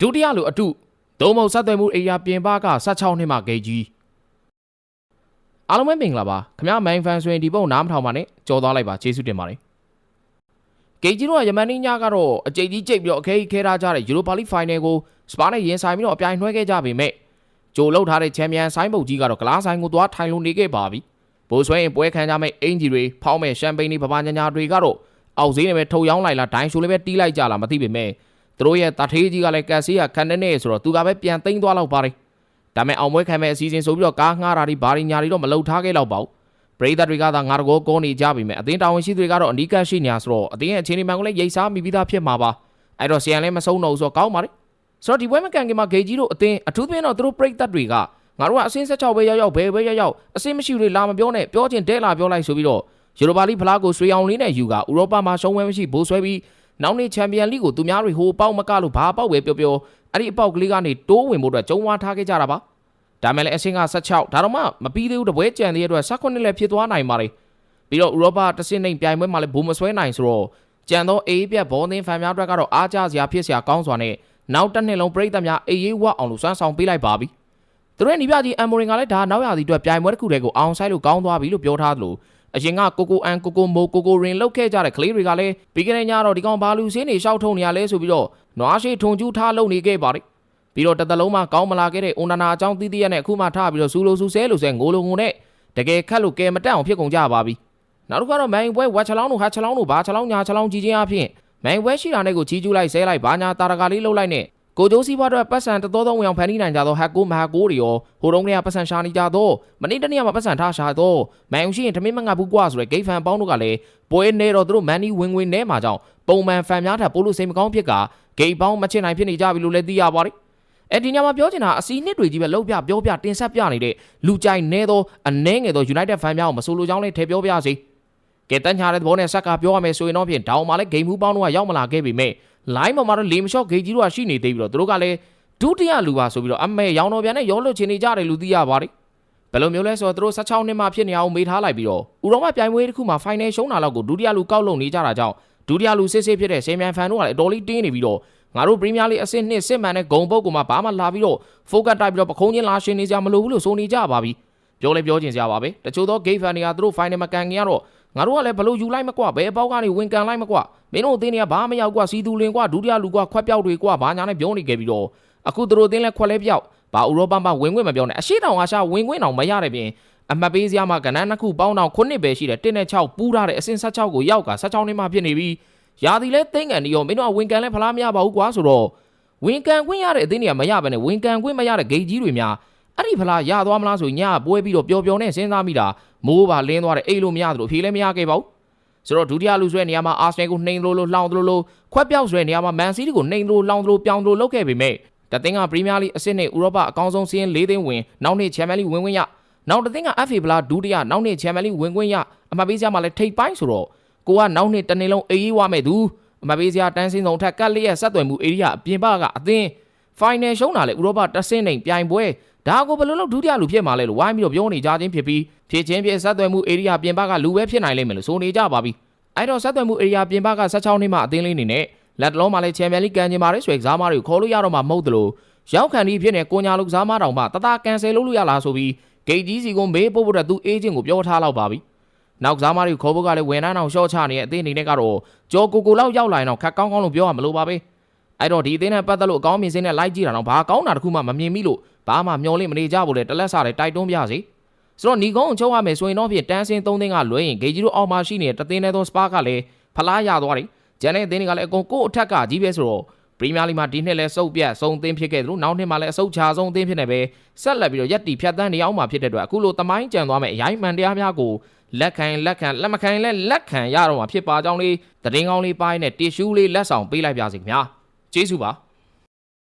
ဒုတိယလူအတုသုံးမုံဆက်သွယ်မှုအေရီယာပြင်ပက16နှစ်မှဂိတ်ကြီးအားလုံးပဲမင်္ဂလာပါခင်ဗျာ main fan ဆိုရင်ဒီပုံနားမထောင်ပါနဲ့ကြော်သွားလိုက်ပါကျေးဇူးတင်ပါတယ်ဂိတ်ကြီးတို့ကယမန်နေ့ညကတော့အကြိတ်ကြီးကြိတ်ပြီးတော့အခဲကြီးခဲထားကြတဲ့ Europa League Final ကိုစပါနဲ့ရင်ဆိုင်ပြီးတော့အပြိုင်နှွှဲခဲ့ကြပေမဲ့ဂျိုလောက်ထားတဲ့ချန်ပီယံဆိုင်ပုတ်ကြီးကတော့ဂလားဆိုင်ကိုသွားထိုင်လို့နေခဲ့ပါပြီဘိုးဆွဲရင်ပွဲခံကြမဲ့အင်ဂျီတွေဖောင်းမဲ့ရှမ်ပိန်းတွေပပညာညာတွေကတော့အောက်ဈေးနဲ့ပဲထုတ်ရောင်းလိုက်လားဒိုင်းရှိုးလေးပဲတီးလိုက်ကြလားမသိပေမဲ့ သူတို့ရဲ့တထေးကြီးကလည်းကက်ဆီးကခန်းနေနေဆိုတော့သူကပဲပြန်သိမ်းသွားလောက်ပါတယ်ဒါပေမဲ့အောင်ပွဲခံမဲ့အစီအစဉ်ဆိုပြီးတော့ကားငှားတာတွေဘာတွေညာတွေတော့မလုံထားခဲ့တော့ပါဘူးပရိသတ်တွေကသာငါတကောကောနေကြပြီမဲ့အသင်းတာဝန်ရှိသူတွေကတော့အနီးကပ်ရှိနေရဆိုတော့အသင်းရဲ့အခြေအနေမှန်ကိုလည်းရိတ်စားမိပြီးသားဖြစ်မှာပါအဲ့တော့ဆီယန်လည်းမဆုံးတော့ဘူးဆိုတော့ကောင်းပါလေဆိုတော့ဒီပွဲမကန်ခင်မှာဂေကြီးတို့အသင်းအထူးသဖြင့်တော့သူတို့ပရိသတ်တွေကငါတို့ကအစင်း16ပဲရောက်ရောက်ဘယ်ပဲရောက်ရောက်အစင်းမရှိတွေလာမပြောနဲ့ပြောချင်တဲ့လာပြောလိုက်ဆိုပြီးတော့ယူရိုပါလိဖလားကိုဆွေအောင်လေးနဲ့ယူကဥရောပမှာရှုံးဝဲမရှိဘိုးဆွဲပြီး နောက်နေ့ချန်ပီယံလိကိုသူများတွေဟိုပေါက်မကလို့ဘာပေါက်ပဲပြောပြောအဲ့ဒီအပေါက်ကလေးကနေတိုးဝင်ဖို့အတွက်ကြုံဝါထားခဲ့ကြတာပါဒါမဲ့လည်းအဆင့်က16ဒါတော့မှမပြီးသေးဘူးတပွဲကြံသေးတဲ့အတွက်18လည်းဖြစ်သွားနိုင်ပါလေပြီးတော့ဥရောပတဆင့်နှိမ်ပြိုင်ပွဲမှာလည်းဘိုးမဆွဲနိုင်ဆိုတော့ကြံသောအေးပြတ်ဘောသင်းဖန်များအတွက်ကတော့အားကြစရာဖြစ်စရာကောင်းစွာနဲ့နောက်တစ်နှစ်လုံးပြည်သက်များအေးရေးဝအောင်လို့စွမ်းဆောင်ပေးလိုက်ပါပြီသူတို့ရဲ့ညီပြကြီးအမ်မိုရင်ကလည်းဒါနောက်ရသည်အတွက်ပြိုင်ပွဲတစ်ခုတည်းကိုအောင်ဆိုင်လို့ကောင်းသွားပြီလို့ပြောထားသလို အရင်ကကိုကိုအန်ကိုကိုမိုကိုကိုရင်လောက်ခဲ့ကြတဲ့ကလေးတွေကလည်းပြီးခဲ့တဲ့ညတော့ဒီကောင်ဘာလူစင်းနေရှောက်ထုံနေရလဲဆိုပြီးတော့နွားရှိထုံကျူးထားလုံနေခဲ့ပါတယ်ပြီးတော့တစ်သက်လုံးမှာကောင်းမလာခဲ့တဲ့အွန်နာနာအကြောင်းတီးတီးရနဲ့အခုမှထားပြီးတော့စူလိုစူဆဲလိုဆဲငိုလိုငိုနဲ့တကယ်ခတ်လို့ကဲမတက်အောင်ဖြစ်ကုန်ကြပါပြီနောက်တစ်ခါတော့မိုင်ပွဲဝက်ချလောင်းတို့ဟာချလောင်းတို့ဘာချလောင်းညာချလောင်းကြီးချင်းအဖြစ်မိုင်ပွဲရှိတာနဲ့ကိုကြီးကျူးလိုက်ဆဲလိုက်ဘာညာတာရကလေးလှုပ်လိုက်နဲ့ ကိုကျိုးစီးပွားအတွက်ပတ်စံတသောသောဝင်အောင်ဖန်တီးနိုင်ကြသောဟက်ကိုမဟာကိုတွေရောဟိုတုန်းကပတ်စံရှာနေကြသောမနေ့တနေ့ကပတ်စံထားရှာသောမန်ယူရှိရင်ထမင်းမငတ်ဘူးကွာဆိုတဲ့ဂိတ်ဖန်ပေါင်းတို့ကလည်းပွဲနေတော့သူတို့မန်နီဝင်ဝင်နေမှာကြောင့်ပုံမှန်ဖန်များထပ်ပို့လို့စိတ်မကောင်းဖြစ်ကဂိတ်ပေါင်းမချစ်နိုင်ဖြစ်နေကြပြီလို့လည်းသိရပါတယ်အဲ့ဒီညမှာပြောချင်တာအစီနှစ်တွေကြီးပဲလောက်ပြပြောပြတင်ဆက်ပြနေတဲ့လူကြိုင်နေသောအနှဲငယ်သော United fan များကိုမဆိုလိုကြောင်းလေးထည့်ပြောပြစေ ကဲတန်းချတဲ့သဘောနဲ့ဆက်ကပြောရမယ်ဆိုရင်တော့ဖြင့်ဒေါင်မှာလည်းဂိမ်းဘူးပေါင်းတို့ကရောက်မလာခဲ့ပြီမဲ့ line ပေါ်မှာတော့လေမလျှော့ဂိတ်ကြီးတို့ကရှိနေသေးပြီးတော့သူတို့ကလည်းဒုတိယလူပါဆိုပြီးတော့အမေရောင်တော်ပြန်နဲ့ရောလွတ်ချင်နေကြတယ်လူသိရပါတယ်ဘယ်လိုမျိုးလဲဆိုတော့သူတို့16နှစ်မှဖြစ်နေအောင်မေးထားလိုက်ပြီးတော့ဥရောပပြိုင်ပွဲတစ်ခုမှာ final ရှုံးတာလောက်ကိုဒုတိယလူကောက်လုံနေကြတာကြောင့်ဒုတိယလူစစ်စစ်ဖြစ်တဲ့ဆေးမြန်ဖန်တို့ကလည်းအတော်လေးတင်းနေပြီးတော့ငါတို့ပရီးမီးယားလိအဆင့်နှစ်စစ်မှန်တဲ့ဂုံပုတ်ကမှဘာမှလာပြီးတော့ focus တိုက်ပြီးတော့ပခုံးချင်းလာရှင်နေကြမလို့ဘူးလို့ဆိုနေကြပါပြီပြောလဲပြောချင်စရာပါပဲတချို့သော gate fan တွေကသူတို့ final မကန်ခင်ကတော့ ငါတို့ကလည်းဘလို့ယူလိုက်မကွဘယ်အပေါက်ကနေဝင်ကန်လိုက်မကွမင်းတို့အသင်းတွေကဘာမရောက်ကွစီသူလင်ကွဒုတိယလူကွခွက်ပြောက်တွေကွဘာညာနဲ့ပြောနေခဲ့ပြီးတော့အခုသူတို့အသင်းလဲခွက်လဲပြောက်ဘာဥရောပမှာဝင်ခွင့်မပြောနဲ့အရှိတောင်အာရှဝင်ခွင့်တောင်မရတဲ့ပြင်အမှတ်ပေးစရာမှာကဏ္ဍနှစ်ခုပေါင်းတော့9ပဲရှိတယ်1နဲ့6ပူးထားတဲ့အဆင့်16ကိုရောက်က16နှစ်မှဖြစ်နေပြီးရာသီလဲသိမ့်ကန်နေရောမင်းတို့ကဝင်ကန်လဲဖလားမရပါဘူးကွာဆိုတော့ဝင်ကန်ခွင့်ရတဲ့အသင်းတွေကမရဘဲနဲ့ဝင်ကန်ခွင့်မရတဲ့ဂိတ်ကြီးတွေများ အဲ့ဒီဖလားရသွားမလားဆိုညပွဲပြီးတော့ပျော်ပျော်နဲ့စဉ်းစားမိတာမိုးပါလင်းသွားတယ်အိတ်လို့မရသလိုအဖြေလည်းမရခဲ့ပါဘူးဆိုတော့ဒုတိယလူဆွဲနေရာမှာအာဆနယ်ကိုနှိမ်လို့လို့လှောင်လို့လို့ခွက်ပြောက်ဆွဲနေရာမှာမန်စီးတီကိုနှိမ်လို့လှောင်လို့ပြောင်းလို့လုပ်ခဲ့ပေမဲ့တသင်းကပရီးမီးယားလိအဆင့်နဲ့ဥရောပအကောင်းဆုံးစီးရင်၄သိန်းဝင်နောက်နှစ်ချန်ပီယံလိဝင်ခွင့်ရနောက်တသင်းက FA ဗလာဒုတိယနောက်နှစ်ချန်ပီယံလိဝင်ခွင့်ရအမှတ်ပေးစရာမှာလည်းထိပ်ပိုင်းဆိုတော့ကိုကနောက်နှစ်တစ်နေ့လုံးအေးအေးဝမဲ့သူအမှတ်ပေးစရာတန်းစင်းဆုံးထက်ကတ်လေးရဲ့ဆက်သွယ်မှုဧရိယာအပြင်ဘကအသင်း final ရှုံးတာလေဥရောပတဆင့်နဲ့ပြိုင်ပွဲဒါကိုဘယ်လိုလုပ်ဒုတိယလူဖြစ်မှာလဲလို့ဝိုင်းပြီးတော့ပြောနေကြခြင်းဖြစ်ပြီးဖြစ်ချင်းဖြစ်ဆက်သွယ်မှုဧရိယာပြင်ပကလူပဲဖြစ်နိုင်လိမ့်မယ်လို့ဆိုနေကြပါပြီအဲ့တော့ဆက်သွယ်မှုဧရိယာပြင်ပက16နှစ်မှအသင်းလေးနေနဲ့လက်တလုံးမှာလည်းချန်ပီယံလိကန်ချင်ပါတယ်ဆိုရင်ကစားမတွေကိုခေါ်လို့ရတော့မှမဟုတ်သလိုရောက်ခံဒီဖြစ်နေကိုညာလူကစားမတောင်မှတတကန်ဆယ်လုပ်လို့ရလားဆိုပြီးဂိတ်ကြီးစီကိုမေးပို့ဖို့တဲ့သူအေးချင်းကိုပြောထားတော့ပါပြီနောက်ကစားမတွေကိုခေါ်ဖို့ကလည်းဝန်ထမ်းအောင်ရှော့ချနေတဲ့အသင်းအနေနဲ့ကတော့ကြော်ကိုကိုလောက်ရောက်လာရင်တော့ခက်ကောင်းကောင်းလို့ပြောရမလို့ပါပဲ အဲ့တော့ဒီအသင်းနဲ့ပတ်သက်လို့အကောင်းမြင်စင်းနဲ့လိုက်ကြည့်တာတော့ဘာကောင်းတာတခုမှမမြင်မိလို့ဘာမှမျောလင့်မနေကြဘူးလေတလက်စားလေတိုက်တွန်းပြစီဆိုတော့ညီကုန်းကိုချုပ်ရမယ်ဆိုရင်တော့ဖြင့်တန်းစင်း၃သိန်းကလွဲရင်ဂေဂျီတို့အောက်မှာရှိနေတဲ့တသင်းနဲ့သောစပါးကလည်းဖလားရသွားတယ်ဂျန်တဲ့အသင်းတွေကလည်းအကုန်ကိုယ့်အထက်ကကြီးပဲဆိုတော့ပရီးမီးယားလိမှာဒီနှစ်လဲစုပ်ပြတ်ဆုံးအသင်းဖြစ်ခဲ့တယ်လို့နောက်နှစ်မှာလည်းအဆုတ်ချဆုံးအသင်းဖြစ်နေပဲဆက်လက်ပြီးတော့ရက်တီဖြတ်တန်းနေအောင်မှာဖြစ်တဲ့အတွက်အခုလိုတမိုင်းကြံသွားမယ်အရိုင်းမှန်တရားများကိုလက်ခံလက်ခံလက်မခံလဲလက်ခံရတော့မှာဖြစ်ပါကြောင်းလေးတည်င်းကောင်းလေးပိုင်းနဲ့တီရှူးလေးလက်ဆောင်ပေးလိုက်ပါစီခင်ဗျာ ကျေးဇူးပါ